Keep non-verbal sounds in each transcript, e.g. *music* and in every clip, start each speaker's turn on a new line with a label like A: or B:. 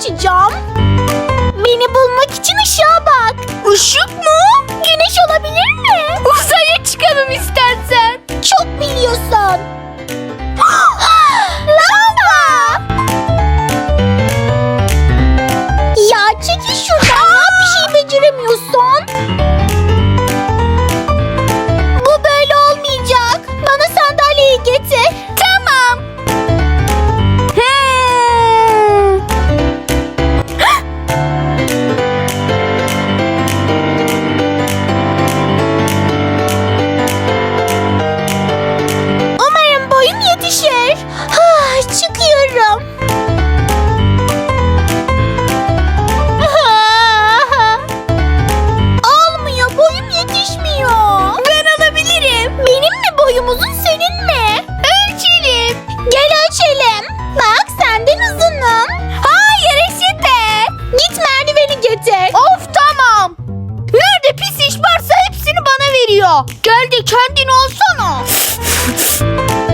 A: açacağım. Beni bulmak için ışığa bak.
B: Işık mı?
A: Güneş olabilir mi?
B: Uzaya çıkalım istersen.
A: Çok biliyorsun. senin mi?
B: Ölçelim.
A: Gel ölçelim. Bak senden uzunum.
B: Hayır eşite.
A: Git merdiveni getir.
B: Of tamam. Nerede pis iş varsa hepsini bana veriyor. Gel de kendin olsana. *laughs*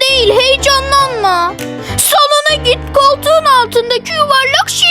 B: değil heyecanlanma. Salona git koltuğun altındaki yuvarlak şey